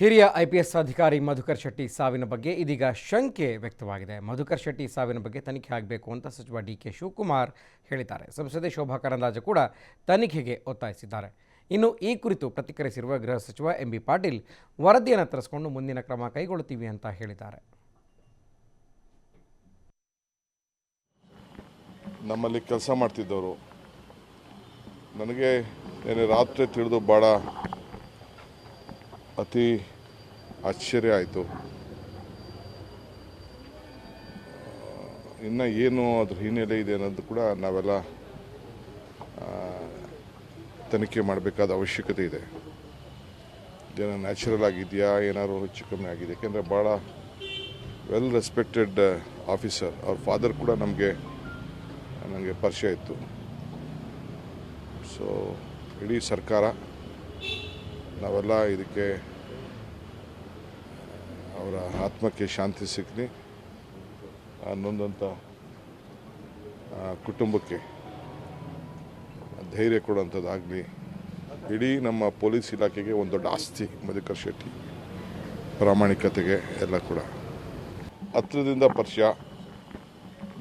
ಹಿರಿಯ I P S ಅಧಿಕಾರಿ ಮಧುಕರ್ ಶೆಟ್ಟಿ ಸಾವಿನ ಬಗ್ಗೆ ಇದೀಗ ಶಂಕೆ ವ್ಯಕ್ತವಾಗಿದೆ. ಮಧುಕರ್ ಶೆಟ್ಟಿ ಸಾವಿನ ಬಗ್ಗೆ ತನಿಖೆ ಆಗಬೇಕು ಅಂತ ಸಚಿವ ಡಿ ಕೆ ಶಿವಕುಮಾರ್ ಹೇಳಿದ್ದಾರೆ. ಸಂಸದೆ ಶೋಭಾ ಕರಂದ್ಲಾಜೆ ಕೂಡ ತನಿಖೆಗೆ ಒತ್ತಾಯಿಸಿದ್ದಾರೆ. ಇನ್ನು ಈ ಕುರಿತು ಪ್ರತಿಕ್ರಿಯಿಸಿರುವ ಗೃಹ ಸಚಿವ ಎಂ ಬಿ ಪಾಟೀಲ್, ವರದಿಯನ್ನು ತರಿಸಿಕೊಂಡು ಮುಂದಿನ ಕ್ರಮ ಕೈಗೊಳ್ಳುತ್ತೀವಿ ಅಂತ ಹೇಳಿದ್ದಾರೆ. ನಮ್ಮಲ್ಲಿ ಕೆಲಸ ಮಾಡ್ತಿದ್ದವರು. ನನಗೆ ರಾತ್ರಿ ತಿಳಿದು ಭಾಳ ಅತಿ ಆಶ್ಚರ್ಯ ಆಯಿತು. ಇನ್ನು ಏನು ಅದ್ರ ಹಿನ್ನೆಲೆ ಇದೆ ಅನ್ನೋದು ಕೂಡ ನಾವೆಲ್ಲ ತನಿಖೆ ಮಾಡಬೇಕಾದ ಅವಶ್ಯಕತೆ ಇದೆ. ಇದೇನೋ ನ್ಯಾಚುರಲ್ ಆಗಿದೆಯಾ, ಏನಾದ್ರು ಹೆಚ್ಚು ಕಮ್ಮಿ ಆಗಿದೆ? ಯಾಕೆಂದರೆ ಭಾಳ ವೆಲ್ ರೆಸ್ಪೆಕ್ಟೆಡ್ ಆಫೀಸರ್ ಅವ್ರ ಫಾದರ್ ಕೂಡ ನಮಗೆ ನನಗೆ ಪರಿಚಯ ಇತ್ತು. ಸೊ ಇಡೀ ಸರ್ಕಾರ, ನಾವೆಲ್ಲ ಇದಕ್ಕೆ ಅವರ ಆತ್ಮಕ್ಕೆ ಶಾಂತಿ ಸಿಗಲಿ. ನೊಂದಂಥ ಕುಟುಂಬಕ್ಕೆ ಧೈರ್ಯ ಕೊಡುವಂಥದ್ದಾಗಲಿ. ಇಡೀ ನಮ್ಮ ಪೊಲೀಸ್ ಇಲಾಖೆಗೆ ಒಂದು ದೊಡ್ಡ ಆಸ್ತಿ, ಮಧುಕರ್ ಶೆಟ್ಟಿ. ಪ್ರಾಮಾಣಿಕತೆಗೆ ಎಲ್ಲ ಕೂಡ. ಹತ್ರದಿಂದ ಪರಿಚಯ.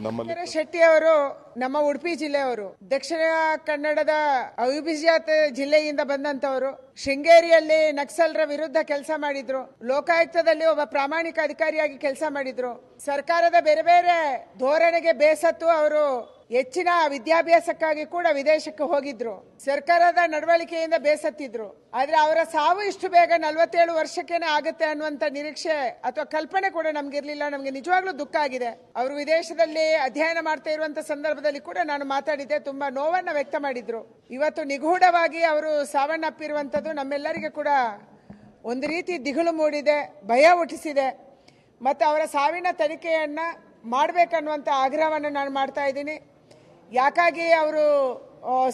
ನಮ್ಮಲ್ಲಿ ಶೆಟ್ಟಿ ಅವರು, ನಮ್ಮ ಉಡುಪಿ ಜಿಲ್ಲೆಯವರು ದಕ್ಷಿಣ ಕನ್ನಡದ ಅವಿಭಜಿತ ಜಿಲ್ಲೆಯಿಂದ ಬಂದಂತವರು ಶೃಂಗೇರಿಯಲ್ಲಿ ನಕ್ಸಲರ ವಿರುದ್ಧ ಕೆಲಸ ಮಾಡಿದ್ರು, ಲೋಕಾಯುಕ್ತದಲ್ಲಿ ಒಬ್ಬ ಪ್ರಾಮಾಣಿಕ ಅಧಿಕಾರಿಯಾಗಿ ಕೆಲಸ ಮಾಡಿದ್ರು. ಸರ್ಕಾರದ ಬೇರೆ ಬೇರೆ ಧೋರಣೆಗೆ ಬೇಸತ್ತು ಅವರು ಹೆಚ್ಚಿನ ವಿದ್ಯಾಭ್ಯಾಸಕ್ಕಾಗಿ ಕೂಡ ವಿದೇಶಕ್ಕೆ ಹೋಗಿದ್ರು. ಸರ್ಕಾರದ ನಡವಳಿಕೆಯಿಂದ ಬೇಸತ್ತಿದ್ರು. ಆದ್ರೆ ಅವರ ಸಾವು ಇಷ್ಟು ಬೇಗ ನಲ್ವತ್ತೇಳು ವರ್ಷಕ್ಕೇನೆ ಆಗುತ್ತೆ ಅನ್ನುವಂತ ನಿರೀಕ್ಷೆ ಅಥವಾ ಕಲ್ಪನೆ ಕೂಡ ನಮ್ಗಿರ್ಲಿಲ್ಲ. ನಮ್ಗೆ ನಿಜವಾಗ್ಲೂ ದುಃಖ ಆಗಿದೆ. ಅವರು ವಿದೇಶದಲ್ಲಿ ಅಧ್ಯಯನ ಮಾಡ್ತಾ ಇರುವಂತ ಸಂದರ್ಭದಲ್ಲಿ ಕೂಡ ನಾನು ಮಾತಾಡಿದ್ದೆ, ತುಂಬಾ ನೋವನ್ನ ವ್ಯಕ್ತ ಮಾಡಿದ್ರು. ಇವತ್ತು ನಿಗೂಢವಾಗಿ ಅವರು ಸಾವನ್ನಪ್ಪಿರುವಂತದ್ದು ನಮ್ಮೆಲ್ಲರಿಗೆ ಕೂಡ ಒಂದು ರೀತಿ ದಿಗುಲು ಮೂಡಿದೆ, ಭಯ ಹುಟ್ಟಿಸಿದೆ. ಮತ್ತು ಅವರ ಸಾವಿನ ತನಿಖೆಯನ್ನು ಮಾಡಬೇಕನ್ನುವಂಥ ಆಗ್ರಹವನ್ನು ನಾನು ಮಾಡ್ತಾ ಇದ್ದೀನಿ. ಯಾಕಾಗಿ ಅವರು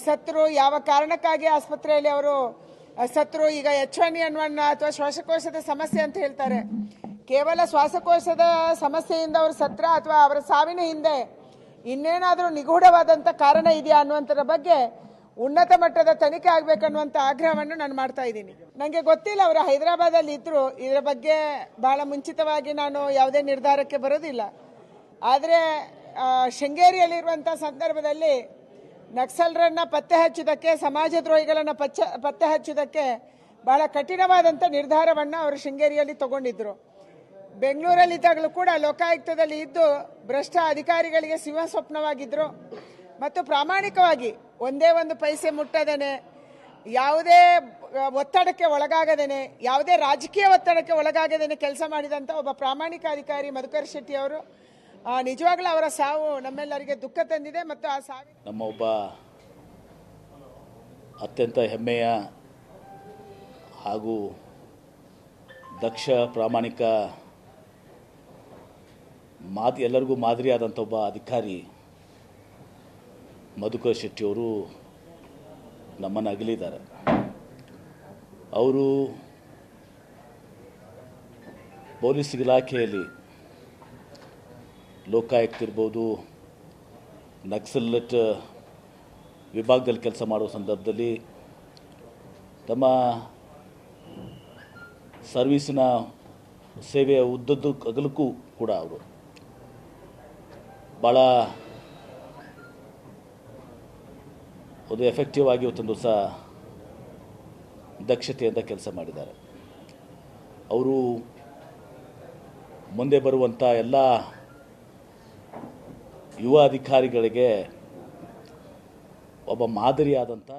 ಸತ್ರು, ಯಾವ ಕಾರಣಕ್ಕಾಗಿ ಆಸ್ಪತ್ರೆಯಲ್ಲಿ ಅವರು ಸತ್ರು ಈಗ ಎಚ್ ಒನ್ ಎನ್ ಒನ್ ಅಥವಾ ಶ್ವಾಸಕೋಶದ ಸಮಸ್ಯೆ ಅಂತ ಹೇಳ್ತಾರೆ. ಕೇವಲ ಶ್ವಾಸಕೋಶದ ಸಮಸ್ಯೆಯಿಂದ ಅವರು ಸತ್ರ ಅಥವಾ ಅವರ ಸಾವಿನ ಹಿಂದೆ ಇನ್ನೇನಾದರೂ ನಿಗೂಢವಾದಂಥ ಕಾರಣ ಇದೆಯಾ ಅನ್ನುವಂಥದ್ರ ಬಗ್ಗೆ ಉನ್ನತ ಮಟ್ಟದ ತನಿಖೆ ಆಗಬೇಕನ್ನುವಂಥ ಆಗ್ರಹವನ್ನು ನಾನು ಮಾಡ್ತಾ ಇದ್ದೀನಿ. ನನಗೆ ಗೊತ್ತಿಲ್ಲ ಅವರು ಹೈದರಾಬಾದಲ್ಲಿ ಇದ್ದರು ಇದರ ಬಗ್ಗೆ ಬಹಳ ಮುಂಚಿತವಾಗಿ ನಾನು ಯಾವುದೇ ನಿರ್ಧಾರಕ್ಕೆ ಬರೋದಿಲ್ಲ. ಆದರೆ ಶೃಂಗೇರಿಯಲ್ಲಿರುವಂಥ ಸಂದರ್ಭದಲ್ಲಿ ನಕ್ಸಲರನ್ನು ಪತ್ತೆ ಹಚ್ಚುವುದಕ್ಕೆ, ಸಮಾಜದ್ರೋಹಿಗಳನ್ನು ಪಚ್ಚ, ಪತ್ತೆ ಹಚ್ಚುವುದಕ್ಕೆ ಬಹಳ ಕಠಿಣವಾದಂಥ ನಿರ್ಧಾರವನ್ನು ಅವರು ಶೃಂಗೇರಿಯಲ್ಲಿ ತಗೊಂಡಿದ್ರು. ಬೆಂಗಳೂರಲ್ಲಿದ್ದಾಗಲೂ ಕೂಡ ಲೋಕಾಯುಕ್ತದಲ್ಲಿ ಇದ್ದು ಭ್ರಷ್ಟ ಅಧಿಕಾರಿಗಳಿಗೆ ಸಿಂಹ ಸ್ವಪ್ನವಾಗಿದ್ದರು ಮತ್ತು ಪ್ರಾಮಾಣಿಕವಾಗಿ ಒಂದೇ ಒಂದು ಪೈಸೆ ಮುಟ್ಟದೇನೆ, ಯಾವುದೇ ಒತ್ತಡಕ್ಕೆ ಒಳಗಾಗದೇನೆ, ಯಾವುದೇ ರಾಜಕೀಯ ಒತ್ತಡಕ್ಕೆ ಒಳಗಾಗದೇನೆ ಕೆಲಸ ಮಾಡಿದಂಥ ಒಬ್ಬ ಪ್ರಾಮಾಣಿಕ ಅಧಿಕಾರಿ ಮಧುಕರ್ ಶೆಟ್ಟಿ ಅವರು ನಿಜವಾಗ್ಲೂ ಅವರ ಸಾವು ನಮ್ಮೆಲ್ಲರಿಗೆ ದುಃಖ ತಂದಿದೆ ಮತ್ತು ಆ ಸಾವಿ ನಮ್ಮ ಒಬ್ಬ ಅತ್ಯಂತ ಹೆಮ್ಮೆಯ ಹಾಗೂ ದಕ್ಷ ಪ್ರಾಮಾಣಿಕ ಮಾತು ಎಲ್ಲರಿಗೂ ಮಾದರಿಯಾದಂಥ ಒಬ್ಬ ಅಧಿಕಾರಿ ಮಧುಕರ್ ಶೆಟ್ಟಿಯವರು ನಮ್ಮನ್ನು ಅಗಲಿದ್ದಾರೆ. ಅವರು ಪೊಲೀಸ್ ಇಲಾಖೆಯಲ್ಲಿ ಲೋಕಾಯುಕ್ತ ಇರ್ಬೋದು ನಕ್ಸಲಟ್ ವಿಭಾಗದಲ್ಲಿ ಕೆಲಸ ಮಾಡುವ ಸಂದರ್ಭದಲ್ಲಿ ತಮ್ಮ ಸರ್ವೀಸಿನ ಸೇವೆಯ ಉದ್ದದ್ದು ಅಗಲಕ್ಕೂ ಕೂಡ ಅವರು ಭಾಳ ಒಂದು ಎಫೆಕ್ಟಿವ್ ಆಗಿ ಇವತ್ತೊಂದು ಸಹ ದಕ್ಷತೆಯಿಂದ ಕೆಲಸ ಮಾಡಿದ್ದಾರೆ. ಅವರು ಮುಂದೆ ಬರುವಂಥ ಎಲ್ಲ ಯುವ ಅಧಿಕಾರಿಗಳಿಗೆ ಒಬ್ಬ ಮಾದರಿಯಾದಂಥ